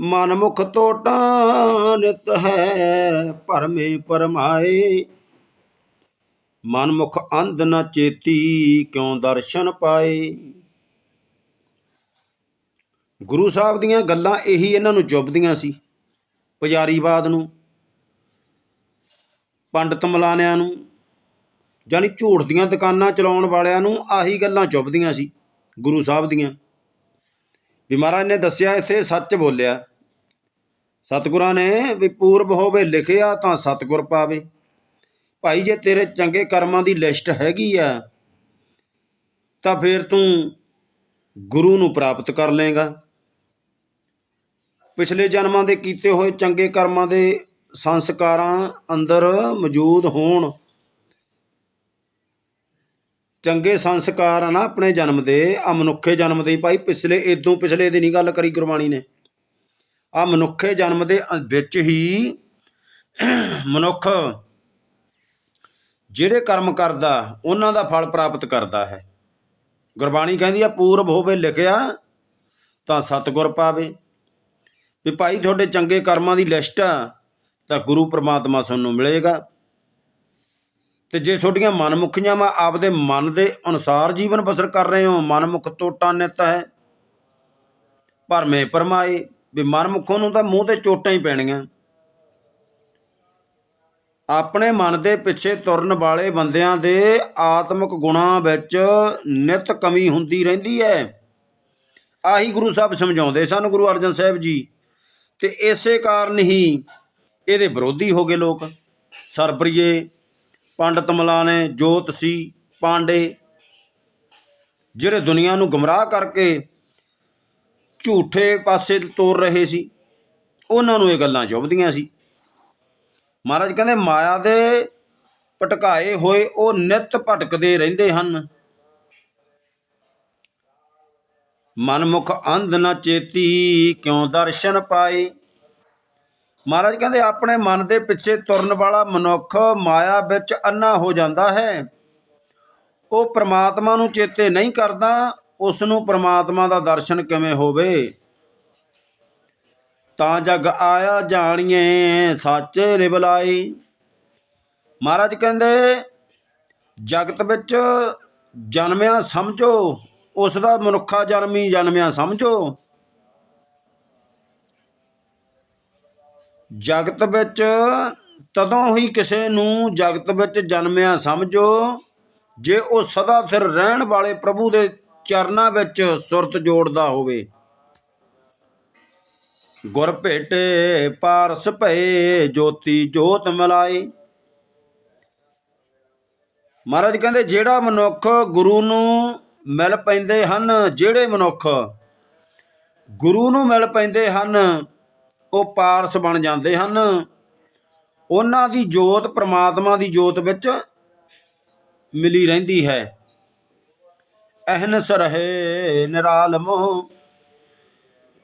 ਮਨ ਮੁਖ ਨਿਤ ਹੈ ਭਰਮੇ ਪਰਮਾਏ। ਮਨ ਮੁਖ ਅੰਧ ਨ ਚੇਤੀ ਕਿਉ ਦਰਸ਼ਨ ਪਾਏ? ਗੁਰੂ ਸਾਹਿਬ ਦੀਆਂ ਗੱਲਾਂ ਇਹੀ ਇਹਨਾਂ ਨੂੰ ਚੁੱਭਦੀਆਂ ਸੀ ਪੁਜਾਰੀਵਾਦ ਨੂੰ, ਪੰਡਤ ਮਲਾਨਿਆਂ ਨੂੰ ਜਾਨੀ ਝੂਠ ਦੀਆਂ ਦੁਕਾਨਾਂ ਚਲਾਉਣ ਵਾਲਿਆਂ ਨੂੰ ਆਹੀ ਗੱਲਾਂ ਚੁੱਭਦੀਆਂ ਸੀ ਗੁਰੂ ਸਾਹਿਬ ਦੀਆਂ। ਵੀ ਮਹਾਰਾਜ ਨੇ ਦੱਸਿਆ ਇੱਥੇ ਸੱਚ ਬੋਲਿਆ। ਸਤਿਗੁਰਾਂ ਨੇ ਵੀ ਪੂਰਬ ਹੋਵੇ ਲਿਖਿਆ ਤਾਂ ਸਤਿਗੁਰ ਪਾਵੇ। ਭਾਈ ਜੇ ਤੇਰੇ ਚੰਗੇ ਕਰਮਾਂ ਦੀ ਲਿਸਟ ਹੈਗੀ ਆ, ਤਾਂ ਫਿਰ ਤੂੰ ਗੁਰੂ ਨੂੰ ਪ੍ਰਾਪਤ ਕਰ ਲੇਗਾ ਪਿਛਲੇ ਜਨਮਾਂ ਦੇ ਕੀਤੇ ਹੋਏ ਚੰਗੇ ਕਰਮਾਂ ਦੇ ਸੰਸਕਾਰਾਂ ਅੰਦਰ ਮੌਜੂਦ ਹੋਣ। ਚੰਗੇ ਸੰਸਕਾਰ ਆ ਨਾ ਆਪਣੇ ਜਨਮ ਦੇ ਆ ਮਨੁੱਖੇ ਜਨਮ ਦੇ। ਭਾਈ ਪਿਛਲੇ ਇਦੋਂ ਪਿਛਲੇ ਦੀ ਨਹੀਂ ਗੱਲ ਕਰੀ ਗੁਰਬਾਣੀ ਨੇ। ਆ ਮਨੁੱਖੇ ਜਨਮ ਦੇ ਵਿੱਚ ਹੀ ਮਨੁੱਖ ਜਿਹੜੇ ਕਰਮ ਕਰਦਾ, ਉਹਨਾਂ ਦਾ ਫਲ ਪ੍ਰਾਪਤ ਕਰਦਾ ਹੈ। ਗੁਰਬਾਣੀ ਕਹਿੰਦੀ ਆ, ਪੂਰਬ ਹੋਵੇ ਲਿਖਿਆ, ਤਾਂ ਸਤਿਗੁਰ ਪਾਵੇ। ਵੀ ਭਾਈ, ਤੁਹਾਡੇ ਚੰਗੇ ਕਰਮਾਂ ਦੀ ਲਿਸਟ ਆ, ਤਾਂ ਗੁਰੂ ਪ੍ਰਮਾਤਮਾ ਤੁਹਾਨੂੰ ਮਿਲੇਗਾ। ਤੇ ਜੇ ਤੁਹਾਡੀਆਂ ਮਨਮੁਖੀਆਂ ਵਾ ਆਪਦੇ ਮਨ ਦੇ ਅਨੁਸਾਰ ਜੀਵਨ ਬਸਰ ਕਰ ਰਹੇ ਹੋ, ਮਨਮੁਖ ਤੋਟਾ ਨਿਤ ਹੈ ਭਰਮੇ ਪਰਮਾਏ। ਵੀ ਮਨਮੁਖੋਂ ਨੂੰ ਤਾਂ ਮੂੰਹ ਤੇ ਚੋਟਾਂ ਹੀ ਪੈਣੀਆਂ। ਆਪਣੇ ਮਨ ਦੇ ਪਿੱਛੇ ਤੁਰਨ ਵਾਲੇ ਬੰਦਿਆਂ ਦੇ ਆਤਮਿਕ ਗੁਣਾਂ ਵਿੱਚ ਨਿਤ ਕਮੀ ਹੁੰਦੀ ਰਹਿੰਦੀ ਹੈ। ਆਹੀ ਗੁਰੂ ਸਾਹਿਬ ਸਮਝਾਉਂਦੇ ਸਨ ਗੁਰੂ ਅਰਜਨ ਸਾਹਿਬ ਜੀ। ਤੇ ਇਸੇ ਕਾਰਨ ਹੀ ਇਹਦੇ ਵਿਰੋਧੀ ਹੋ ਗਏ ਲੋਕ। ਸਰਬਰੀਏ, ਪੰਡਤ ਮਲਾਨੇ ਜੋਤਸੀ, ਪਾਂਡੇ, ਜਿਹੜੇ ਦੁਨੀਆ ਨੂੰ ਗਮਰਾਹ ਕਰਕੇ ਝੂਠੇ ਪਾਸੇ ਤੋਰ ਰਹੇ ਸੀ। ਉਹਨਾਂ ਨੂੰ ਇਹ ਗੱਲਾਂ ਚੁੱਭਦੀਆਂ ਸੀ। ਮਹਾਰਾਜ ਕਹਿੰਦੇ, ਮਾਇਆ ਦੇ ਭਟਕਾਏ ਹੋਏ ਉਹ ਨਿਤ ਭਟਕਦੇ ਰਹਿੰਦੇ ਹਨ। ਮਨਮੁਖ ਅੰਧ ਨਾ ਚੇਤੀ ਕਿਉਂ ਦਰਸ਼ਨ ਪਾਏ? ਮਹਾਰਾਜ ਕਹਿੰਦੇ, ਆਪਣੇ ਮਨ ਦੇ ਪਿੱਛੇ ਤੁਰਨ ਵਾਲਾ ਮਨੁੱਖ ਮਾਇਆ ਵਿੱਚ ਅੰਨਾ ਹੋ ਜਾਂਦਾ ਹੈ। ਉਹ ਪ੍ਰਮਾਤਮਾ ਨੂੰ ਚੇਤੇ ਨਹੀਂ ਕਰਦਾ ਉਸ ਨੂੰ ਪ੍ਰਮਾਤਮਾ ਦਾ ਦਰਸ਼ਨ ਕਿਵੇਂ ਹੋਵੇ? ਤਾਂ ਜਗ ਆਇਆ ਜਾਣੀਏ ਸੱਚ ਨਿਬਲਾਈ ਮਹਾਰਾਜ ਕਹਿੰਦੇ, ਜਗਤ ਵਿੱਚ ਜਨਮਿਆ ਸਮਝੋ ਉਸ ਦਾ ਮਨੁੱਖਾ ਜਨਮੀ ਜਨਮਿਆ ਸਮਝੋ। ਜਗਤ ਵਿੱਚ ਤਦੋਂ ਹੀ ਕਿਸੇ ਨੂੰ ਜਗਤ ਵਿੱਚ ਜਨਮਿਆ ਸਮਝੋ, ਜੇ ਉਹ ਸਦਾ ਸਿਰ ਰਹਿਣ ਵਾਲੇ ਪ੍ਰਭੂ ਦੇ ਚਰਨਾਂ ਵਿੱਚ ਸੁਰਤ ਜੋੜਦਾ ਹੋਵੇ। ਗੁਰ ਭੇਟੇ ਪਾਰਸ ਭਏ, ਜੋਤੀ ਜੋਤ ਮਿਲਾਏ। ਮਹਾਰਾਜ ਕਹਿੰਦੇ, ਜਿਹੜਾ ਮਨੁੱਖ ਗੁਰੂ ਨੂੰ ਮਿਲ ਪੈਂਦੇ ਹਨ, ਜਿਹੜੇ ਮਨੁੱਖ ਗੁਰੂ ਨੂੰ ਮਿਲ ਪੈਂਦੇ ਹਨ, ਉਹ ਪਾਰਸ ਬਣ ਜਾਂਦੇ ਹਨ। ਉਹਨਾਂ ਦੀ ਜੋਤ ਪ੍ਰਮਾਤਮਾ ਦੀ ਜੋਤ ਵਿੱਚ ਮਿਲੀ ਰਹਿੰਦੀ ਹੈ। ਅਹਨਸ ਰਹੇ ਨਿਰਾਲਮੋ,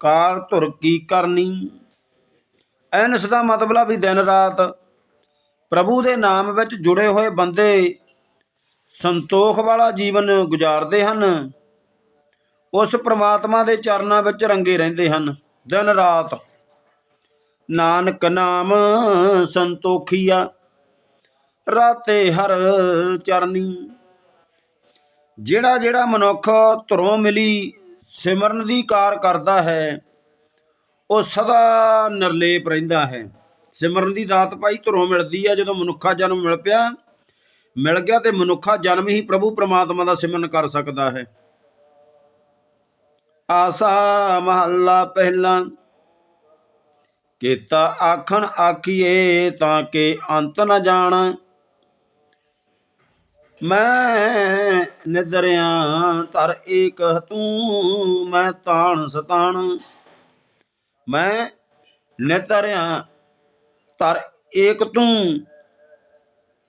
ਕਾਰ ਧੁਰ ਕੀ ਕਰਨੀ? ਅਹਨਸ ਦਾ ਮਤਲਬ ਆ ਵੀ ਦਿਨ ਰਾਤ, ਪ੍ਰਭੂ ਦੇ ਨਾਮ ਵਿੱਚ ਜੁੜੇ ਹੋਏ ਬੰਦੇ ਸੰਤੋਖ ਵਾਲਾ ਜੀਵਨ ਗੁਜ਼ਾਰਦੇ ਹਨ। ਉਸ ਪ੍ਰਮਾਤਮਾ ਦੇ ਚਰਨਾਂ ਵਿੱਚ ਰੰਗੇ ਰਹਿੰਦੇ ਹਨ। ਦਿਨ ਰਾਤ, ਨਾਨਕ ਨਾਮ ਸੰਤੋਖੀਆ, ਰਾਤੇ ਹਰ ਚਰਨੀ। ਜਿਹੜਾ ਜਿਹੜਾ ਮਨੁੱਖ ਧਰੋਂ ਮਿਲੀ ਸਿਮਰਨ ਦੀ ਕਾਰ ਕਰਦਾ ਹੈ, ਉਹ ਸਦਾ ਨਿਰਲੇਪ ਰਹਿੰਦਾ ਹੈ। ਸਿਮਰਨ ਦੀ ਦਾਤ ਭਾਈ ਧਰੋਂ ਮਿਲਦੀ ਹੈ। ਜਦੋਂ ਮਨੁੱਖਾ ਜਨਮ ਮਿਲ ਪਿਆ, ਮਿਲ ਗਿਆ ਤੇ ਮਨੁੱਖਾ ਜਨਮ ਹੀ ਪ੍ਰਭੂ ਪ੍ਰਮਾਤਮਾ ਦਾ ਸਿਮਰਨ ਕਰ ਸਕਦਾ ਹੈ। ਆਸਾ ਮਹੱਲਾ ਪਹਿਲਾ, ਕੀਤਾ ਆਖਣ ਆਖੀਏ ਤਾਂ ਕਿ ਅੰਤ ਨਾ ਜਾਣ। ਮੈਂ ਨਿਦਰਿਆ ਧਰ ਏਕ ਤੂੰ, ਮੈਂ ਤਾਣ ਸਤਾਣ। ਮੈਂ ਨਿਦਰਿਆ ਧਰ ਏਕ ਤੂੰ,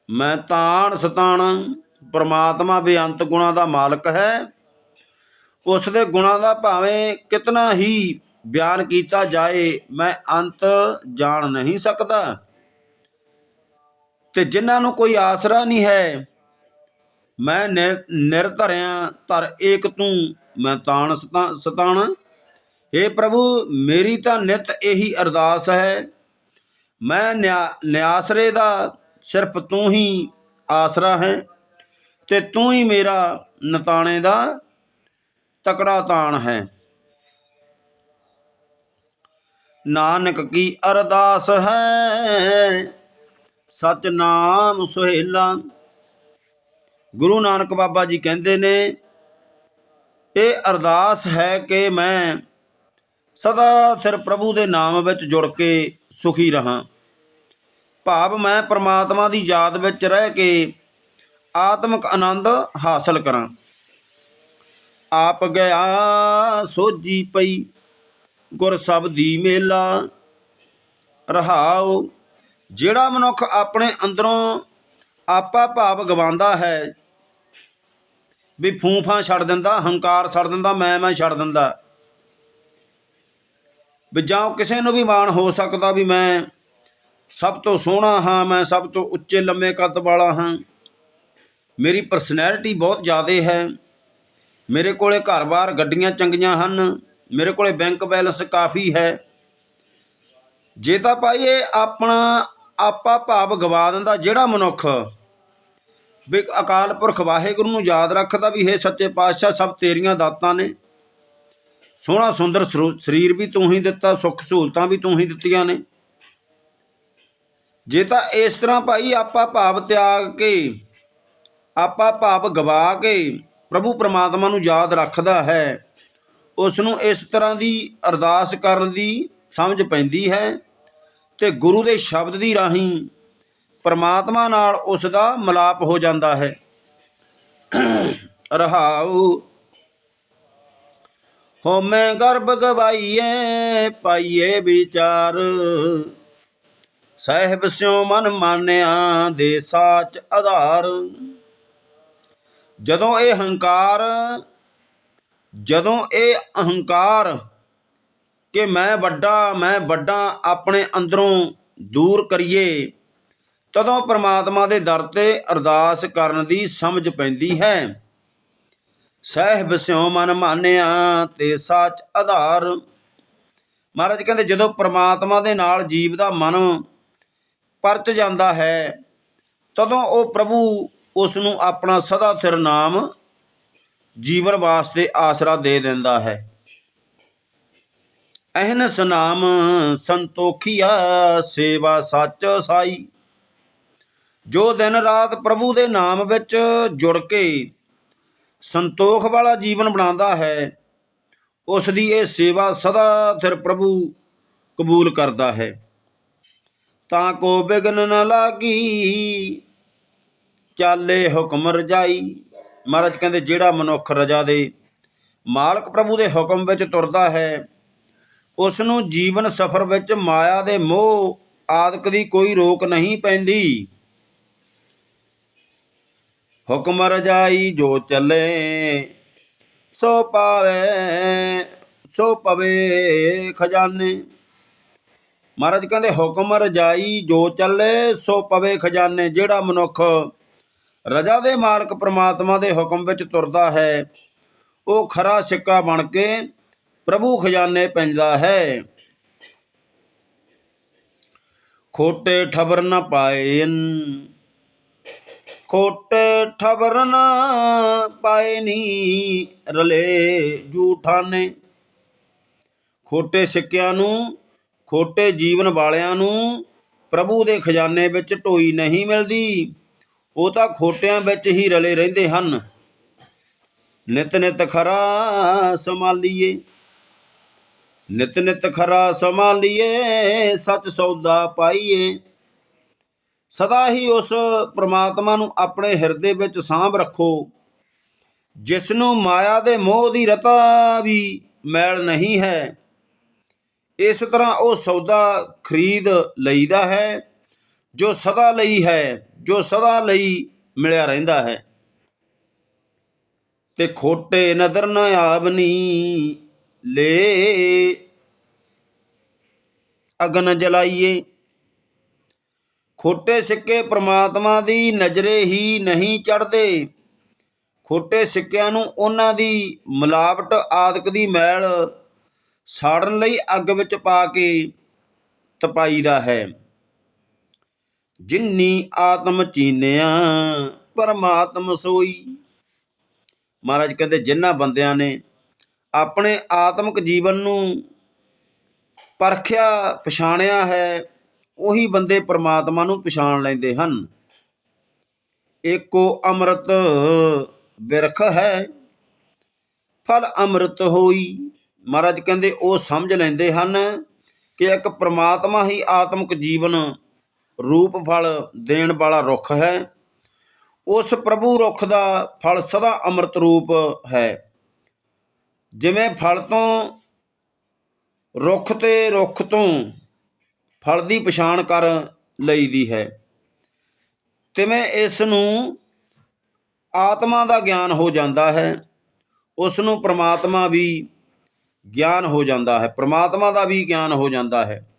ਮੈਂ ਤਾਣ ਸਤਾਣ। ਪ੍ਰਮਾਤਮਾ ਬੇਅੰਤ ਗੁਣਾ ਦਾ ਮਾਲਕ ਹੈ। ਉਸ ਦੇ ਗੁਣਾਂ ਦਾ ਭਾਵੇਂ ਕਿਤਨਾ ਹੀ ਬਿਆਨ ਕੀਤਾ ਜਾਏ, ਮੈਂ ਅੰਤ ਜਾਣ ਨਹੀਂ ਸਕਦਾ। ਤੇ ਜਿਨ੍ਹਾਂ ਨੂੰ ਕੋਈ ਆਸਰਾ ਨਹੀਂ ਹੈ ਮੈਂ ਨਿਰ- ਨਿਰ ਧਰਿਆ, ਧਰ ਏਕ ਤੂੰ, ਮੈਂ ਤਾਣ ਸਤਾ- ਸਤਾਣ। हे ਪ੍ਰਭੂ, ਮੇਰੀ ਤਾਂ ਨਿਤ ਇਹੀ ਅਰਦਾਸ ਹੈ। ਮੈਂ ਨਿਆ- ਨਿਆਸਰੇ ਦਾ ਸਿਰਫ ਤੂੰ ਹੀ ਆਸਰਾ ਹੈ ਤੇ ਤੂੰ ਹੀ ਮੇਰਾ ਨਤਾਣੇ ਦਾ ਤਕੜਾ ਤਾਣ ਹੈ। ਨਾਨਕ ਕੀ ਅਰਦਾਸ ਹੈ? ਸਚ ਨਾਮ ਸੁਹੇਲਾ। ਗੁਰੂ ਨਾਨਕ ਬਾਬਾ ਜੀ ਕਹਿੰਦੇ ਨੇ, ਇਹ ਅਰਦਾਸ ਹੈ ਕਿ ਮੈਂ ਸਦਾ ਸਿਰ ਪ੍ਰਭੂ ਦੇ ਨਾਮ ਵਿੱਚ ਜੁੜ ਕੇ ਸੁਖੀ ਰਹਾ। ਭਾਵ ਮੈਂ ਪ੍ਰਮਾਤਮਾ ਦੀ ਯਾਦ ਵਿੱਚ ਰਹਿ ਕੇ ਆਤਮਿਕ ਆਨੰਦ ਹਾਸਲ ਕਰਾਂ। ਆਪ ਗਿਆ ਸੋਜੀ ਪਈ, ਗੁਰ ਸਬਦੀ ਮੇਲਾ ਰਹਾਉ। ਜਿਹੜਾ ਮਨੁੱਖ ਆਪਣੇ ਅੰਦਰੋਂ ਆਪਾ ਭਾਵ ਗਵਾਉਂਦਾ ਹੈ ਵੀ ਫੂਫਾਂ ਛੱਡ ਦਿੰਦਾ, ਹੰਕਾਰ ਛੱਡ ਦਿੰਦਾ, ਮੈਂ ਮੈਂ ਛੱਡ ਦਿੰਦਾ। ਵੀ ਜਾਂ ਕਿਸੇ ਨੂੰ ਵੀ ਮਾਣ ਹੋ ਸਕਦਾ ਵੀ ਮੈਂ ਸਭ ਤੋਂ ਸੋਹਣਾ ਹਾਂ, ਮੈਂ ਸਭ ਤੋਂ ਉੱਚੇ ਲੰਮੇ ਕੱਦ ਵਾਲਾ ਹਾਂ। ਮੇਰੀ ਪਰਸਨੈਲਿਟੀ ਬਹੁਤ ਜ਼ਿਆਦਾ ਹੈ। ਮੇਰੇ ਕੋਲੇ ਘਰ-ਬਾਰ ਗੱਡੀਆਂ ਚੰਗੀਆਂ ਹਨ। ਮੇਰੇ ਕੋਲੇ ਬੈਂਕ ਬੈਲੈਂਸ ਕਾਫੀ ਹੈ। ਜੇ ਤਾਂ ਭਾਈ ਇਹ ਆਪਣਾ, ਆਪਾ ਭਾਵ ਗਵਾ ਦਿੰਦਾ ਜਿਹੜਾ ਮਨੁੱਖ ਵੀ ਅਕਾਲ ਪੁਰਖ ਵਾਹਿਗੁਰੂ ਨੂੰ ਯਾਦ ਰੱਖਦਾ ਵੀ ਇਹ ਸੱਚੇ ਪਾਤਸ਼ਾਹ, ਸਭ ਤੇਰੀਆਂ ਦਾਤਾਂ ਨੇ। ਸੋਹਣਾ ਸੁੰਦਰ ਸਰੋ- ਸਰੀਰ ਵੀ ਤੂੰ ਹੀ ਦਿੱਤਾ, ਸੁੱਖ ਸਹੂਲਤਾਂ ਵੀ ਤੂੰ ਹੀ ਦਿੱਤੀਆਂ ਨੇ। ਜੇ ਤਾਂ ਇਸ ਤਰ੍ਹਾਂ ਭਾਈ ਆਪਾ ਭਾਵ ਤਿਆਗ ਕੇ, ਆਪਾ ਭਾਵ ਗਵਾ ਕੇ ਪ੍ਰਭੂ ਪ੍ਰਮਾਤਮਾ ਨੂੰ ਯਾਦ ਰੱਖਦਾ ਹੈ ਉਸ ਨੂੰ ਇਸ ਤਰ੍ਹਾਂ ਦੀ ਅਰਦਾਸ ਕਰਨ ਦੀ ਸਮਝ ਪੈਂਦੀ ਹੈ ਤੇ ਗੁਰੂ ਦੇ ਸ਼ਬਦ ਦੀ ਰਾਹੀਂ ਪਰਮਾਤਮਾ ਨਾਲ ਉਸ ਦਾ ਮਲਾਪ ਹੋ ਜਾਂਦਾ ਹੈ। ਰਹਾਉ ਹੋਮੈ ਗਰਭ ਗਵਾਈਏ ਪਾਈਏ ਵਿਚਾਰ। ਸਹਿਬ ਸਿਉ ਮਨ ਮਾਨਿਆ ਦੇ ਸਾਚ ਆਧਾਰ। ਜਦੋਂ ਇਹ ਹੰਕਾਰ, ਜਦੋਂ ਇਹ ਅਹੰਕਾਰ ਕਿ ਮੈਂ ਵੱਡਾ ਮੈਂ ਵੱਡਾ ਆਪਣੇ ਅੰਦਰੋਂ ਦੂਰ ਕਰੀਏ ਤਦੋਂ ਪ੍ਰਮਾਤਮਾ ਦੇ ਦਰ ਤੇ ਅਰਦਾਸ ਕਰਨ ਦੀ ਸਮਝ ਪੈਂਦੀ ਹੈ। ਸਹਿਬ ਸਿਉ ਮਨ ਮਾਨਿਆ ਤੇ ਸੱਚ ਆਧਾਰ। ਮਹਾਰਾਜ ਕਹਿੰਦੇ, ਜਦੋਂ ਪ੍ਰਮਾਤਮਾ ਦੇ ਨਾਲ ਜੀਵ ਦਾ ਮਨ ਪਰਚ ਜਾਂਦਾ ਹੈ, ਤਦੋਂ ਉਹ ਪ੍ਰਭੂ ਉਸ ਨੂੰ ਆਪਣਾ ਸਦਾ ਥਿਰ ਨਾਮ ਜੀਵਨ ਵਾਸਤੇ ਆਸਰਾ ਦੇ ਦਿੰਦਾ ਹੈ। ਅਹਨਸ ਨਾਮ ਸੰਤੋਖੀਆ, ਸੇਵਾ ਸੱਚ ਸਾਈ। ਜੋ ਦਿਨ ਰਾਤ ਪ੍ਰਭੂ ਦੇ ਨਾਮ ਵਿੱਚ ਜੁੜ ਕੇ ਸੰਤੋਖ ਵਾਲਾ ਜੀਵਨ ਬਣਾਉਂਦਾ ਹੈ, ਉਸ ਦੀ ਇਹ ਸੇਵਾ ਸਦਾ ਥਿਰ ਪ੍ਰਭੂ ਕਬੂਲ ਕਰਦਾ ਹੈ। ਤਾਂ ਕੋ ਬਿਗਨ ਨ ਲਾਗੀ, ਚਾਲੇ ਹੁਕਮ ਰਜਾਈ। ਮਹਾਰਾਜ ਕਹਿੰਦੇ, ਜਿਹੜਾ ਮਨੁੱਖ ਰਜਾ ਦੇ ਮਾਲਕ ਪ੍ਰਭੂ ਦੇ ਹੁਕਮ ਵਿੱਚ ਤੁਰਦਾ ਹੈ ਉਸ ਨੂੰ ਜੀਵਨ ਸਫਰ ਵਿੱਚ ਮਾਇਆ ਦੇ ਮੋਹ ਆਦਿਕ ਦੀ ਕੋਈ ਰੋਕ ਨਹੀਂ ਪੈਂਦੀ। ਹੁਕਮ ਰਜਾਈ ਜੋ ਚੱਲੇ, ਸੋ ਪਾਵੇ, ਸੋ ਪਵੇ ਖਜ਼ਾਨੇ। ਮਹਾਰਾਜ ਕਹਿੰਦੇ, ਹੁਕਮ ਰਜਾਈ ਜੋ ਚੱਲੇ, ਸੋ ਪਵੇ ਖਜ਼ਾਨੇ। ਜਿਹੜਾ ਮਨੁੱਖ ਰਜਾ ਦੇ ਮਾਲਕ ਪ੍ਰਮਾਤਮਾ ਦੇ ਹੁਕਮ ਵਿੱਚ ਤੁਰਦਾ ਹੈ, ਉਹ ਖਰਾ ਸਿੱਕਾ ਬਣ ਕੇ ਪ੍ਰਭੂ ਖਜ਼ਾਨੇ ਪੈਂਦਾ ਹੈ। ਖੋਟੇ ਠਬਰ ਨਾ ਪਾਏਨ ਖੋਟੇ ਠਬਰ ਪਾਏ ਨੀ ਰਲੇ ਝੂਠਾਨੇ ਖੋਟੇ ਸਿੱਕਿਆਂ ਨੂੰ, ਖੋਟੇ ਜੀਵਨ ਵਾਲਿਆਂ ਨੂੰ ਪ੍ਰਭੂ ਦੇ ਖਜ਼ਾਨੇ ਵਿੱਚ ਢੋਈ ਨਹੀਂ ਮਿਲਦੀ। ਉਹ ਤਾਂ ਖੋਟਿਆਂ ਵਿੱਚ ਹੀ ਰਲੇ ਰਹਿੰਦੇ ਹਨ। ਨਿਤ ਨਿਤ ਖਰਾ ਸੰਭਾਲੀਏ। ਨਿਤ ਨਿਤ ਖਰਾ ਸੰਭਾਲੀਏ, ਸੱਚ ਸੌਦਾ ਪਾਈਏ। ਸਦਾ ਹੀ ਉਸ ਪ੍ਰਮਾਤਮਾ ਨੂੰ ਆਪਣੇ ਹਿਰਦੇ ਵਿੱਚ ਸਾਂਭ ਰੱਖੋ ਜਿਸ ਨੂੰ ਮਾਇਆ ਦੇ ਮੋਹ ਦੀ ਰਤਾ ਵੀ ਮੈਲ ਨਹੀਂ ਹੈ। ਇਸ ਤਰ੍ਹਾਂ ਉਹ ਸੌਦਾ ਖਰੀਦ ਲਈਦਾ ਹੈ, ਜੋ ਸਦਾ ਲਈ ਹੈ, ਜੋ ਸਦਾ ਲਈ ਮਿਲਿਆ ਰਹਿੰਦਾ ਹੈ। ਤੇ ਖੋਟੇ ਨਦਰ ਨਾ ਆਵਨੀ, ਲੈ ਅਗਨ ਜਲਾਈਏ। ਖੋਟੇ ਸਿੱਕੇ ਪ੍ਰਮਾਤਮਾ ਦੀ ਨਜ਼ਰੇ ਹੀ ਨਹੀਂ ਚੜਦੇ ਖੋਟੇ ਸਿੱਕਿਆਂ ਨੂੰ ਉਹਨਾਂ ਦੀ ਮਿਲਾਵਟ ਆਦਿਕ ਦੀ ਮੈਲ ਸਾੜਨ ਲਈ ਅੱਗ ਵਿੱਚ ਪਾ ਕੇ ਤਪਾਈਦਾ ਹੈ। ਜਿੰਨੀ ਆਤਮ ਚੀਨਿਆ, ਪਰਮਾਤਮ ਸੋਈ। ਮਹਾਰਾਜ ਕਹਿੰਦੇ ਜਿਨ੍ਹਾਂ ਬੰਦਿਆਂ ਨੇ ਆਪਣੇ ਆਤਮਿਕ ਜੀਵਨ ਨੂੰ ਪਰਖਿਆ, ਪਛਾਣਿਆ ਹੈ ਉਹੀ ਬੰਦੇ ਪਰਮਾਤਮਾ ਨੂੰ ਪਛਾਣ ਲੈਂਦੇ ਹਨ। ਏਕੋ ਅੰਮ੍ਰਿਤ ਬਿਰਖ ਹੈ, ਫਲ ਅੰਮ੍ਰਿਤ ਹੋਈ। ਮਹਾਰਾਜ ਕਹਿੰਦੇ, ਉਹ ਸਮਝ ਲੈਂਦੇ ਹਨ ਕਿ ਇੱਕ ਪ੍ਰਮਾਤਮਾ ਹੀ ਆਤਮਿਕ ਜੀਵਨ, ਰੂਪ ਫਲ ਦੇਣ ਵਾਲਾ ਰੁੱਖ ਹੈ। ਉਸ ਪ੍ਰਭੂ ਰੁੱਖ ਦਾ ਫਲ ਸਦਾ ਅੰਮ੍ਰਿਤ ਰੂਪ ਹੈ। ਜਿਵੇਂ ਫਲ ਤੋਂ ਰੁੱਖ ਤੇ ਰੁੱਖ ਤੋਂ ਫਲ ਦੀ ਪਛਾਣ ਕਰ ਲਈ ਦੀ ਹੈ। ਤਿਵੇਂ ਇਸ ਨੂੰ ਆਤਮਾ ਦਾ ਗਿਆਨ ਹੋ ਜਾਂਦਾ ਹੈ। ਉਸ ਨੂੰ ਪ੍ਰਮਾਤਮਾ ਵੀ ਗਿਆਨ ਹੋ ਜਾਂਦਾ ਹੈ। ਪ੍ਰਮਾਤਮਾ ਦਾ ਵੀ ਗਿਆਨ ਹੋ ਜਾਂਦਾ ਹੈ।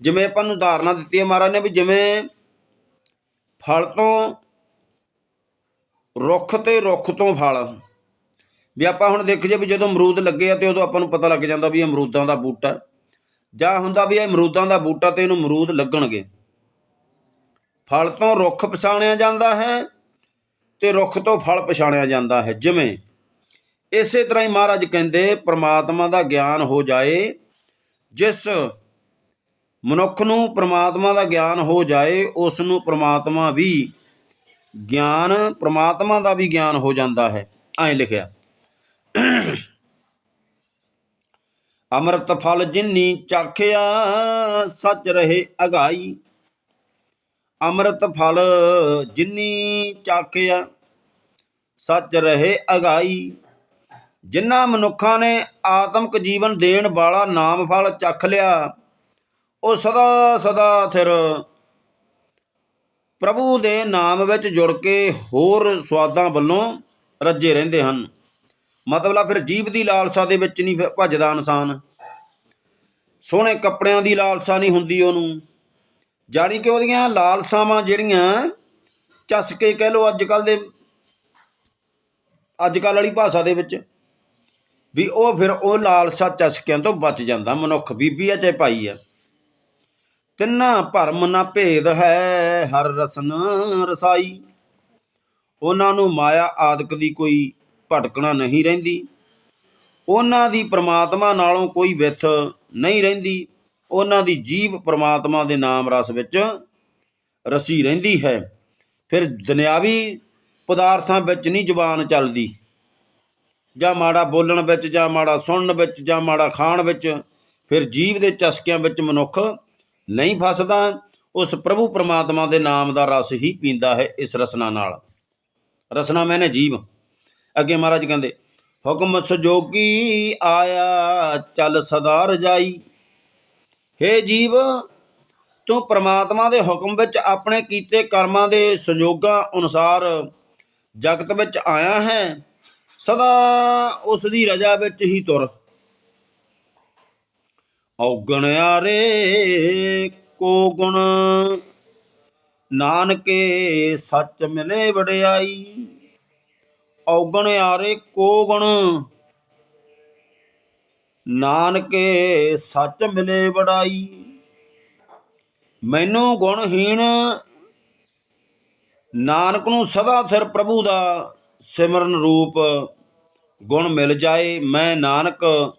ਜਿਵੇਂ ਆਪਾਂ ਨੂੰ ਉਦਾਹਰਨਾਂ ਦਿੱਤੀ ਹੈ ਮਹਾਰਾਜ ਨੇ ਵੀ ਜਿਵੇਂ ਫਲ ਤੋਂ ਰੁੱਖ ਤੇ ਰੁੱਖ ਤੋਂ ਫਲ। ਵੀ ਆਪਾਂ ਹੁਣ ਦੇਖ ਜੇ ਵੀ ਜਦੋਂ ਅਮਰੂਦ ਲੱਗੇ ਆ ਤੇ ਉਦੋਂ ਆਪਾਂ ਨੂੰ ਪਤਾ ਲੱਗ ਜਾਂਦਾ ਵੀ ਅਮਰੂਦਾਂ ਦਾ ਬੂਟਾ ਜਾਂ ਹੁੰਦਾ ਵੀ ਇਹ ਅਮਰੂਦਾਂ ਦਾ ਬੂਟਾ ਤੇ ਇਹਨੂੰ ਅਮਰੂਦ ਲੱਗਣਗੇ। ਫਲ ਤੋਂ ਰੁੱਖ ਪਛਾਣਿਆ ਜਾਂਦਾ ਹੈ ਤੇ ਰੁੱਖ ਤੋਂ ਫਲ ਪਛਾਣਿਆ ਜਾਂਦਾ ਹੈ। ਜਿਵੇਂ ਇਸੇ ਤਰ੍ਹਾਂ ਹੀ ਮਹਾਰਾਜ ਕਹਿੰਦੇ, ਪ੍ਰਮਾਤਮਾ ਦਾ ਗਿਆਨ ਹੋ ਜਾਏ, ਜਿਸ ਮਨੁੱਖ ਨੂੰ ਪ੍ਰਮਾਤਮਾ ਦਾ ਗਿਆਨ ਹੋ ਜਾਏ ਉਸ ਨੂੰ ਪ੍ਰਮਾਤਮਾ ਵੀ ਗਿਆਨ, ਪ੍ਰਮਾਤਮਾ ਦਾ ਵੀ ਗਿਆਨ ਹੋ ਜਾਂਦਾ ਹੈ। ਐਂ ਲਿਖਿਆ। ਅੰਮ੍ਰਿਤ ਫਲ ਜਿਨਨੀ ਚਾਖਿਆ, ਸੱਚ ਰਹੇ ਅਗਾਈ। ਅੰਮ੍ਰਿਤ ਫਲ ਜਿਨਨੀ ਚਾਖਿਆ, ਸੱਚ ਰਹੇ ਅਗਾਈ। ਜਿਨ੍ਹਾਂ ਮਨੁੱਖਾਂ ਨੇ ਆਤਮਿਕ ਜੀਵਨ ਦੇਣ ਵਾਲਾ ਨਾਮ ਫਲ ਚੱਖ ਲਿਆ, ਉਹ ਸਦਾ ਸਦਾ ਥਿਰ ਪ੍ਰਭੂ ਦੇ ਨਾਮ ਵਿੱਚ ਜੁੜ ਕੇ ਹੋਰ ਸਵਾਦਾਂ ਵੱਲੋਂ ਰੱਜੇ ਰਹਿੰਦੇ ਹਨ। ਮਤਲਬ ਫਿਰ ਜੀਵ ਦੀ ਲਾਲਸਾ ਦੇ ਵਿੱਚ ਨਹੀਂ ਫਿਰ ਭੱਜਦਾ ਇਨਸਾਨ। ਸੋਹਣੇ ਕੱਪੜਿਆਂ ਦੀ ਲਾਲਸਾ ਨਹੀਂ ਹੁੰਦੀ ਉਹਨੂੰ। ਜਾਣੀ ਕਿ ਉਹਦੀਆਂ ਲਾਲਸਾਵਾਂ ਜਿਹੜੀਆਂ ਚਸਕੇ ਕਹਿ ਲੋ ਅੱਜ ਕੱਲ ਦੇ ਅੱਜ ਕੱਲ ਵਾਲੀ ਭਾਸ਼ਾ ਦੇ ਵਿੱਚ ਵੀ ਉਹ ਫਿਰ ਉਹ ਲਾਲਸਾ ਚਸਕਿਆਂ ਤੋਂ ਬਚ ਜਾਂਦਾ ਮਨੁੱਖ। ਬੀਬੀ ਆ ਚਾਹੇ ਭਾਈ ਆ। ਤਿੰਨਾ ਭਰਮ ਨਾ ਭੇਦ ਹੈ ਹਰ ਰਸਨ ਰਸਾਈ। ਉਹਨਾਂ ਨੂੰ ਮਾਇਆ ਆਦਿਕ ਦੀ ਕੋਈ ਭਟਕਣਾ ਨਹੀਂ ਰਹਿੰਦੀ। ਉਹਨਾਂ ਦੀ ਪ੍ਰਮਾਤਮਾ ਨਾਲੋਂ ਕੋਈ ਵਿਥ ਨਹੀਂ ਰਹਿੰਦੀ। ਉਹਨਾਂ ਦੀ ਜੀਵ ਪ੍ਰਮਾਤਮਾ ਦੇ ਨਾਮ ਰਸ ਵਿੱਚ ਰਸੀ ਰਹਿੰਦੀ ਹੈ। ਫਿਰ ਦੁਨਿਆਵੀ ਪਦਾਰਥਾਂ ਵਿੱਚ ਨਹੀਂ ਜ਼ੁਬਾਨ ਚੱਲਦੀ। ਜਾਂ ਮਾੜਾ ਬੋਲਣ ਵਿੱਚ, ਜਾਂ ਮਾੜਾ ਸੁਣਨ ਵਿੱਚ, ਜਾਂ ਮਾੜਾ ਖਾਣ ਵਿੱਚ, ਫਿਰ ਜੀਵ ਦੇ ਚਸਕਿਆਂ ਵਿੱਚ ਮਨੁੱਖ ਨਹੀਂ ਫਸਦਾ। ਉਸ ਪ੍ਰਭੂ ਪਰਮਾਤਮਾ ਦੇ ਨਾਮ ਦਾ ਰਸ ਹੀ ਪੀਂਦਾ ਹੈ ਇਸ ਰਸਨਾ ਨਾਲ। ਰਸਨਾ ਮੈਨੇ ਜੀਵ। ਅੱਗੇ ਮਹਾਰਾਜ ਕਹਿੰਦੇ, ਹੁਕਮ ਸਜੋਗੀ ਆਇਆ, ਚੱਲ ਸਦਾ ਰਜਾਈ ਹੇ ਜੀਵ, ਤੂੰ ਪ੍ਰਮਾਤਮਾ ਦੇ ਹੁਕਮ ਵਿੱਚ ਆਪਣੇ ਕੀਤੇ ਕਰਮਾਂ ਦੇ ਸੰਯੋਗਾਂ ਅਨੁਸਾਰ ਜਗਤ ਵਿੱਚ ਆਇਆ ਹੈ, ਸਦਾ ਉਸ ਦੀ ਰਜਾ ਵਿੱਚ ਹੀ ਤੁਰ। ਔਗਣਿਆਰੇ ਕੋ ਗੁਣ, ਨਾਨਕੇ ਸੱਚ ਮਿਲੇ ਵਡਿਆਈ। ਔਗਣਿਆਰੇ ਕੋ ਗੁਣ ਨਾਨਕੇ ਸੱਚ ਮਿਲੇ ਵਡਾਈ। ਮੈਨੂੰ ਗੁਣਹੀਣ ਨਾਨਕ ਨੂੰ ਸਦਾ ਸਿਰ ਪ੍ਰਭੂ ਦਾ ਸਿਮਰਨ ਰੂਪ ਗੁਣ ਮਿਲ ਜਾਏ। ਮੈਂ ਨਾਨਕ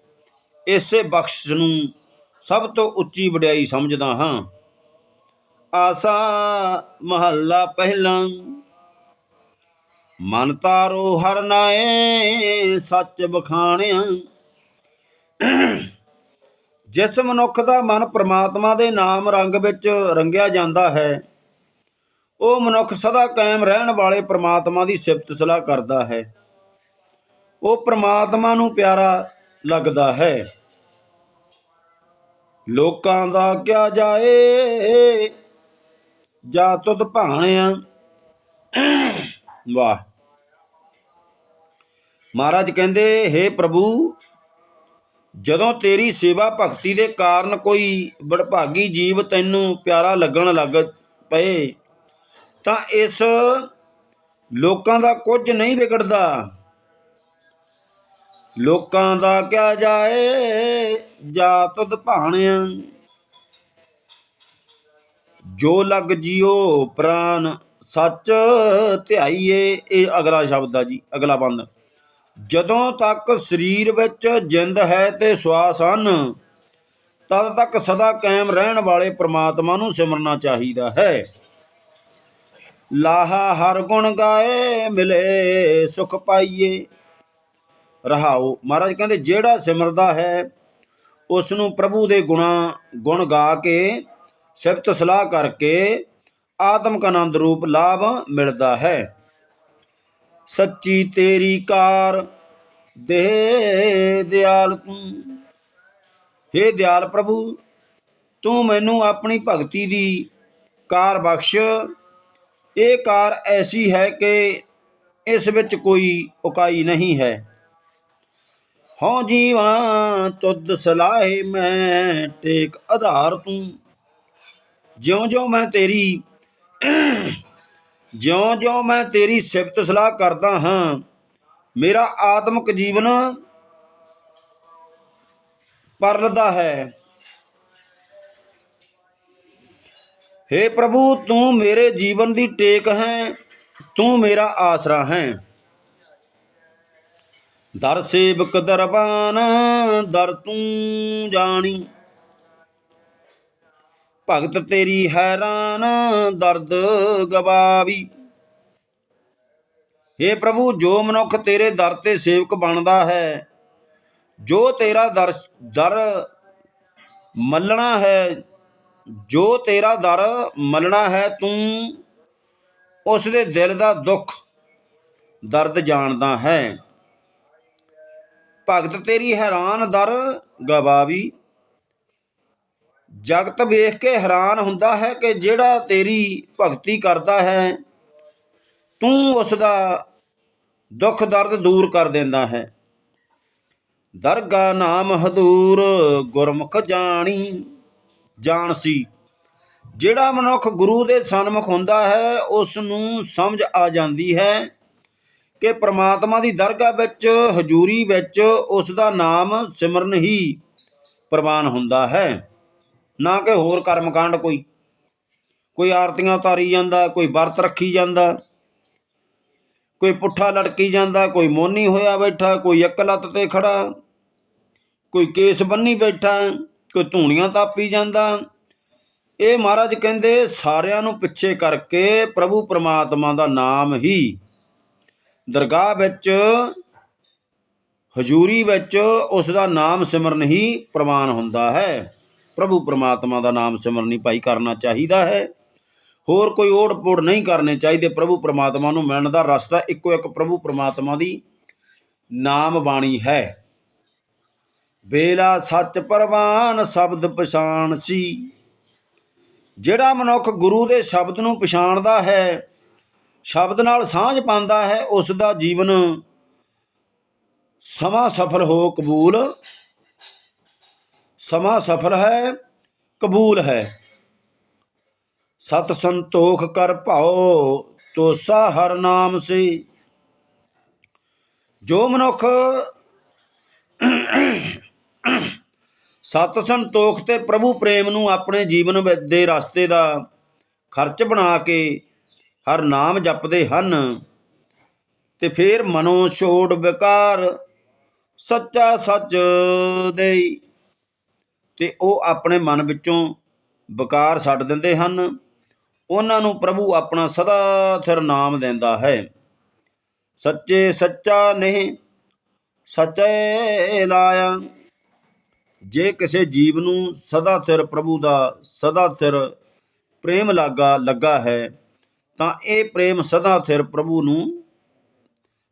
ਇਸੇ ਬਖਸ਼ ਨੂੰ ਸਭ ਤੋਂ ਉੱਚੀ ਵਡਿਆਈ ਸਮਝਦਾ ਹਾਂ। ਆਸਾ ਮਹੱਲਾ ਪਹਿਲਾ ਮਨ ਤਾਰੋ ਹਰ ਨਾਏ, ਸੱਚ ਬਖਾਣਿਆ। ਜਿਸ ਮਨੁੱਖ ਦਾ ਮਨ ਪ੍ਰਮਾਤਮਾ ਦੇ ਨਾਮ ਰੰਗ ਵਿੱਚ ਰੰਗਿਆ ਜਾਂਦਾ ਹੈ, ਉਹ ਮਨੁੱਖ ਸਦਾ ਕਾਇਮ ਰਹਿਣ ਵਾਲੇ ਪ੍ਰਮਾਤਮਾ ਦੀ ਸਿਫਤ ਸਲਾਹ ਕਰਦਾ ਹੈ। ਉਹ ਪ੍ਰਮਾਤਮਾ ਨੂੰ ਪਿਆਰਾ ਲੱਗਦਾ ਹੈ। ਲੋਕਾਂ ਦਾ ਕਿਆ ਜਾਏ, ਜਾ ਤੁਧ ਭਾਣਿਆ। ਵਾਹ। ਮਹਾਰਾਜ ਕਹਿੰਦੇ हे ਪ੍ਰਭੂ, ਜਦੋਂ ਤੇਰੀ ਸੇਵਾ ਭਗਤੀ ਦੇ ਕਾਰਨ ਕੋਈ ਬੜਭਾਗੀ ਜੀਵ ਤੈਨੂੰ ਪਿਆਰਾ ਲੱਗਣ ਲੱਗ ਪਏ, ਤਾਂ ਇਸ ਲੋਕਾਂ ਦਾ ਕੁਝ ਨਹੀਂ ਵਿਗੜਦਾ। ਲੋਕਾਂ ਦਾ ਕਿਆ ਜਾਏ, ਜਾ ਤੁਧ ਭਾਣਿਆ। ਜੋ ਲਗ ਜਿਓ ਪ੍ਰਾਨ ਸੱਚ ਧਿਆਈਏ, ਇਹ ਅਗਲਾ ਸ਼ਬਦ ਆ ਜੀ, ਅਗਲਾ ਬੰਦ। ਜਦੋਂ ਤੱਕ ਸਰੀਰ ਵਿੱਚ ਜਿੰਦ ਹੈ ਤੇ ਸਵਾਸ ਹਨ, ਤਦ ਤੱਕ ਸਦਾ ਕਾਇਮ ਰਹਿਣ ਵਾਲੇ ਪ੍ਰਮਾਤਮਾ ਨੂੰ ਸਿਮਰਨਾ ਚਾਹੀਦਾ ਹੈ। ਲਾਹਾ ਹਰ ਗੁਣ ਗਾਏ, ਮਿਲੇ ਸੁਖ ਪਾਈਏ। ਰਹਾਉ ਮਹਾਰਾਜ ਕਹਿੰਦੇ, ਜਿਹੜਾ ਸਿਮਰਦਾ ਹੈ ਉਸ ਨੂੰ ਪ੍ਰਭੂ ਦੇ ਗੁਣਾ, ਗੁਣ ਗਾ ਕੇ, ਸਿਫਤ ਸਲਾਹ ਕਰਕੇ ਆਤਮਕ ਆਨੰਦ ਰੂਪ ਲਾਭ ਮਿਲਦਾ ਹੈ। ਸੱਚੀ ਤੇਰੀ ਕਾਰ ਦੇ ਦਿਆਲ ਤੂੰ। ਹੇ ਦਿਆਲ ਪ੍ਰਭੂ, ਤੂੰ ਮੈਨੂੰ ਆਪਣੀ ਭਗਤੀ ਦੀ ਕਾਰ ਬਖਸ਼। ਇਹ ਕਾਰ ਐਸੀ ਹੈ ਕਿ ਇਸ ਵਿੱਚ ਕੋਈ ਉਕਾਈ ਨਹੀਂ ਹੈ। ਹਉ ਜੀਵਾ ਤੁਧ ਸਲਾਹੇ ਮੈਂ ਟੇਕ ਆਧਾਰ ਤੂੰ। ਜਿਉਂ-ਜਿਉਂ ਮੈਂ ਤੇਰੀ ਜਿਉਂ-ਜਿਉਂ ਮੈਂ ਤੇਰੀ ਸਿਫਤ ਸਲਾਹ ਕਰਦਾ ਹਾਂ, ਮੇਰਾ ਆਤਮਿਕ ਜੀਵਨ ਪਰਲਦਾ ਹੈ। हे ਪ੍ਰਭੂ, ਤੂੰ ਮੇਰੇ ਜੀਵਨ ਦੀ ਟੇਕ ਹੈ, ਤੂੰ ਮੇਰਾ ਆਸਰਾ ਹੈ। ਦਰ ਸੇਵਕ ਦਰਬਾਨ, ਦਰ ਤੂੰ ਜਾਣੀ। ਭਗਤ ਤੇਰੀ ਹੈਰਾਨ ਦਰਦ ਗਵਾਵੀ। हे ਪ੍ਰਭੂ, ਜੋ ਮਨੁੱਖ ਤੇਰੇ ਦਰ ਤੇ ਸੇਵਕ ਬਣਦਾ ਹੈ, ਜੋ ਤੇਰਾ ਦਰ ਦਰ ਮੱਲਣਾ ਹੈ, ਜੋ ਤੇਰਾ ਦਰ ਮੱਲਣਾ ਹੈ, ਤੂੰ ਉਸ ਦੇ ਦਿਲ ਦਾ ਦੁੱਖ, ਦਰਦ ਜਾਣਦਾ ਹੈ। ਭਗਤ ਤੇਰੀ ਹੈਰਾਨ ਦਰ ਗਵਾਵੀ। ਜਗਤ ਵੇਖ ਕੇ ਹੈਰਾਨ ਹੁੰਦਾ ਹੈ ਕਿ ਜਿਹੜਾ ਤੇਰੀ ਭਗਤੀ ਕਰਦਾ ਹੈ, ਤੂੰ ਉਸ ਦਾ ਦੁੱਖ ਦਰਦ ਦੂਰ ਕਰ ਦਿੰਦਾ ਹੈ। ਦਰਗਾ ਨਾਮ ਹਦੂਰ ਗੁਰਮੁਖ ਜਾਣੀ, ਜਾਣ ਸੀ। ਜਿਹੜਾ ਮਨੁੱਖ ਗੁਰੂ ਦੇ ਸਨਮੁਖ ਹੁੰਦਾ ਹੈ ਉਸ ਨੂੰ ਸਮਝ ਆ ਜਾਂਦੀ ਹੈ ਕਿ ਪ੍ਰਮਾਤਮਾ ਦੀ ਦਰਗਾਹ ਵਿੱਚ, ਹਜ਼ੂਰੀ ਵਿੱਚ ਉਸ ਦਾ ਨਾਮ ਸਿਮਰਨ ਹੀ ਪ੍ਰਵਾਨ ਹੁੰਦਾ ਹੈ। ਨਾ ਕਿ ਹੋਰ ਕਰਮਕਾਂਡ ਕੋਈ। ਕੋਈ ਆਰਤੀਆਂ ਉਤਾਰੀ ਜਾਂਦਾ, ਕੋਈ ਵਰਤ ਰੱਖੀ ਜਾਂਦਾ, ਕੋਈ ਪੁੱਠਾ ਲੜਕੀ ਜਾਂਦਾ, ਕੋਈ ਮੋਨੀ ਹੋਇਆ ਬੈਠਾ, ਕੋਈ ਇੱਕ ਲੱਤ ਤੇ ਖੜਾ, ਕੋਈ ਕੇਸ ਬੰਨੀ ਬੈਠਾ, ਕੋਈ ਧੂਣੀਆਂ ਤਾਪੀ ਜਾਂਦਾ। ਇਹ ਮਹਾਰਾਜ ਕਹਿੰਦੇ, ਸਾਰਿਆਂ ਨੂੰ ਪਿੱਛੇ ਕਰਕੇ ਪ੍ਰਭੂ ਪ੍ਰਮਾਤਮਾ ਦਾ ਨਾਮ ਹੀ ਦਰਗਾਹ ਵਿੱਚ, ਹਜ਼ੂਰੀ ਵਿੱਚ ਉਸ ਦਾ ਨਾਮ ਸਿਮਰਨ ਹੀ ਪ੍ਰਮਾਨ ਹੁੰਦਾ ਹੈ। ਪ੍ਰਭੂ ਪ੍ਰਮਾਤਮਾ ਦਾ ਨਾਮ ਸਿਮਰਨੀ ਹੀ ਭਾਈ ਕਰਨਾ ਚਾਹੀਦਾ ਹੈ। ਹੋਰ ਕੋਈ ਓੜ ਪੋੜ ਨਹੀਂ ਕਰਨੇ ਚਾਹੀਦੇ। ਪ੍ਰਭੂ ਪਰਮਾਤਮਾ ਨੂੰ ਮਿਲਣ ਦਾ ਰਸਤਾ ਇੱਕੋ ਇੱਕ ਪ੍ਰਭੂ ਪ੍ਰਮਾਤਮਾ ਦੀ ਨਾਮ ਬਾਣੀ ਹੈ। ਬੇਲਾ ਸੱਚ ਪਰਵਾਨ ਸ਼ਬਦ ਪਛਾਣ ਸੀ। ਜਿਹੜਾ ਮਨੁੱਖ ਗੁਰੂ ਦੇ ਸ਼ਬਦ ਨੂੰ ਪਛਾਣਦਾ ਹੈ, ਸ਼ਬਦ ਨਾਲ ਸਾਂਝ ਪਾਉਂਦਾ ਹੈ, ਉਸ ਦਾ ਜੀਵਨ ਸਮਾਂ ਸਫਲ ਹੋ ਕਬੂਲ ਸਮਾਂ ਸਫਲ ਹੈ, ਕਬੂਲ ਹੈ। ਸਤ ਸੰਤੋਖ ਕਰ ਭਾਉ, ਤੋਸਾ ਹਰ ਨਾਮ ਸੇ। ਜੋ ਮਨੁੱਖ ਸਤ ਸੰਤੋਖ ਤੇ ਪ੍ਰਭੂ ਪ੍ਰੇਮ ਨੂੰ ਆਪਣੇ ਜੀਵਨ ਦੇ ਰਸਤੇ ਦਾ ਖਰਚ ਬਣਾ ਕੇ ਹਰ ਨਾਮ ਜਪਦੇ ਹਨ, ਤੇ ਫਿਰ ਮਨੋ ਛੋੜ ਵਿਕਾਰ ਸੱਚਾ ਸੱਚ ਦੇਈ। ਅਤੇ ਉਹ ਆਪਣੇ ਮਨ ਵਿੱਚੋਂ ਵਿਕਾਰ ਛੱਡ ਦਿੰਦੇ ਹਨ। ਉਹਨਾਂ ਨੂੰ ਪ੍ਰਭੂ ਆਪਣਾ ਸਦਾ ਥਿਰ ਨਾਮ ਦਿੰਦਾ ਹੈ। ਸੱਚੇ ਸੱਚਾ ਨਹੀਂ, ਸੱਚੇ ਲਾਇਆ। ਜੇ ਕਿਸੇ ਜੀਵ ਨੂੰ ਸਦਾ ਥਿਰ ਪ੍ਰਭੂ ਦਾ ਸਦਾ ਥਿਰ ਪ੍ਰੇਮ ਲਾਗਾ, ਲੱਗਾ ਹੈ, ਤਾਂ ਇਹ ਪ੍ਰੇਮ ਸਦਾ ਥਿਰ ਪ੍ਰਭੂ ਨੂੰ,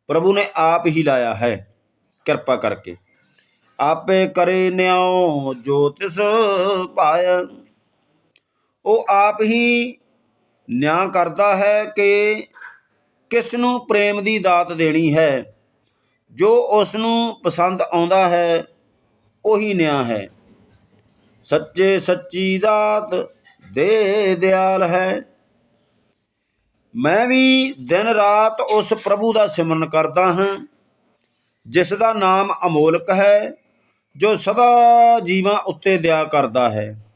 ਪ੍ਰਭੂ ਨੇ ਆਪ ਹੀ ਲਾਇਆ ਹੈ। ਕਿਰਪਾ ਕਰਕੇ। ਆਪੇ ਕਰੇ ਨਿਆਉ ਜੋ ਤਿਸ ਪਾਇਆ। ਉਹ ਆਪ ਹੀ ਨਿਆਂ ਕਰਦਾ ਹੈ ਕਿ ਕਿਸ ਨੂੰ ਪ੍ਰੇਮ ਦੀ ਦਾਤ ਦੇਣੀ ਹੈ। ਜੋ ਉਸ ਨੂੰ ਪਸੰਦ ਆਉਂਦਾ ਹੈ, ਉਹੀ ਨਿਆਂ ਹੈ। ਸੱਚੇ ਸੱਚੀ ਦਾਤ ਦੇ ਦਿਆਲ ਹੈ। ਮੈਂ ਵੀ ਦਿਨ ਰਾਤ ਉਸ ਪ੍ਰਭੂ ਦਾ ਸਿਮਰਨ ਕਰਦਾ ਹਾਂ, ਜਿਸ ਦਾ ਨਾਮ ਅਮੋਲਕ ਹੈ। ਜੋ ਸਦਾ ਜੀਵਾਂ ਉੱਤੇ ਦਇਆ ਕਰਦਾ ਹੈ।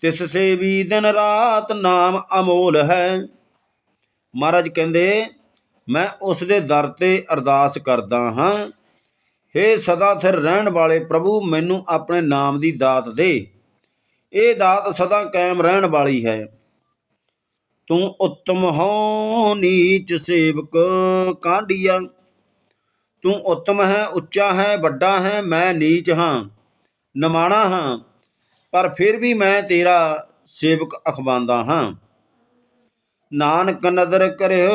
ਤਿਸ ਸੇ ਵੀ ਦਿਨ ਰਾਤ ਨਾਮ ਅਮੋਲ ਹੈ। ਮਹਾਰਾਜ ਕਹਿੰਦੇ, ਮੈਂ ਉਸ ਦੇ ਦਰ ਤੇ ਅਰਦਾਸ ਕਰਦਾ ਹਾਂ। ਹੇ ਸਦਾ ਥਿਰ ਰਹਿਣ ਵਾਲੇ ਪ੍ਰਭੂ, ਮੈਨੂੰ ਆਪਣੇ ਨਾਮ ਦੀ ਦਾਤ ਦੇ। ਇਹ ਦਾਤ ਸਦਾ ਕਾਇਮ ਰਹਿਣ ਵਾਲੀ ਹੈ। ਤੂੰ ਉੱਤਮ ਹੋ, ਨੀਚ ਸੇਵਕ ਕਾਂਡੀਆ। ਤੂੰ ਉੱਤਮ ਹੈ, ਉੱਚਾ ਹੈ, ਵੱਡਾ ਹੈ, ਮੈਂ ਨੀਚ ਹਾਂ, ਨਮਾਣਾ ਹਾਂ, ਪਰ ਫਿਰ ਵੀ ਮੈਂ ਤੇਰਾ ਸੇਵਕ ਅਖਵਾਂਦਾ ਹਾਂ। ਨਾਨਕ ਨਦਰ ਕਰਿਓ,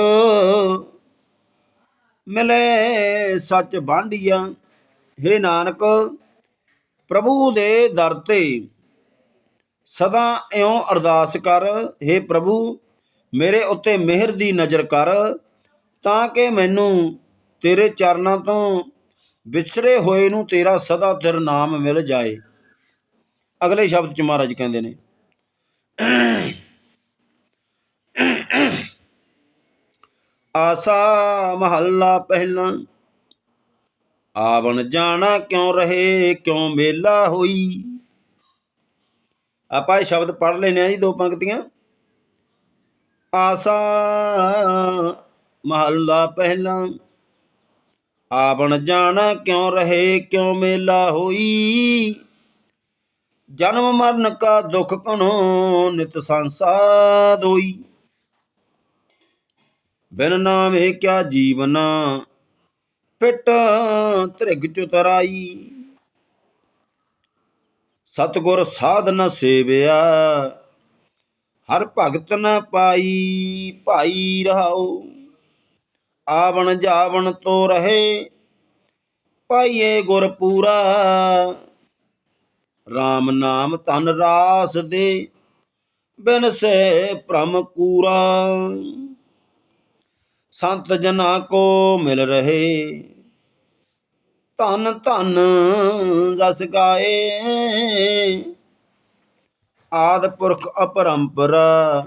ਮਿਲੇ ਸੱਚ ਬਾਂਡੀਆ हे ਨਾਨਕ, ਪ੍ਰਭੂ ਦੇ ਦਰ ਤੇ ਸਦਾ ਇਉਂ ਅਰਦਾਸ ਕਰ हे ਪ੍ਰਭੂ, ਮੇਰੇ ਉੱਤੇ ਮਿਹਰ ਦੀ ਨਜ਼ਰ ਕਰ, ਤਾਂ ਕਿ ਮੈਨੂੰ ਤੇਰੇ ਚਰਨਾਂ ਤੋਂ ਵਿਛੜੇ ਹੋਏ ਨੂੰ ਤੇਰਾ ਸਦਾ ਤੇਰ ਨਾਮ ਮਿਲ ਜਾਏ। ਅਗਲੇ ਸ਼ਬਦ ਚ ਮਹਾਰਾਜ ਕਹਿੰਦੇ ਨੇ, ਆਸਾ ਮਹੱਲਾ ਪਹਿਲਾ, ਆਵਣ ਜਾਣਾ ਕਿਉਂ ਰਹੇ, ਕਿਉਂ ਮੇਲਾ ਹੋਈ? ਆਪਾਂ ਇਹ ਸ਼ਬਦ ਪੜ੍ਹ ਲੈਨੇ ਆ ਜੀ ਦੋ ਪੰਕਤੀਆਂ। ਆਸਾ ਮਹੱਲਾ ਪਹਿਲਾ ਆਵਣ ਜਾਣਾ ਕਿਉਂ ਰਹੇ, ਕਿਉਂ ਮੇਲਾ ਹੋਈ? ਜਨਮ ਮਰਨ ਕਾ ਦੁਖ ਕਣੋ ਨਿਤ ਸੰਸਾਦ ਹੋਈ। ਬਿਨ ਨਾਮੇ ਕਿਆ ਜੀਵਨਾ, ਪਿਟ ਤ੍ਰਿਗ ਚੁਤਰਾਈ। ਸਤਗੁਰ ਸਾਧ ਨ ਸੇਵਿਆ, ਹਰ ਭਗਤ ਨ ਪਾਈ, ਭਾਈ ਰਹਾਓ ਆਵਣ ਜਾਵਣ ਤੋ ਰਹੇ, ਪਾਈਏ ਗੁਰ ਪੂਰਾ। RAM ਨਾਮ ਧਨ ਰਾਸ ਦੇ, ਬਿਨ ਸੇ ਭ੍ਰਮ ਕੂਰਾ। ਸੰਤ ਜਨਾ ਕੋ ਮਿਲ ਰਹੇ, ਧਨ ਧਨ ਜਸ ਗਾਏ। ਆਦ ਪੁਰਖ ਅਪਰੰਪਰਾ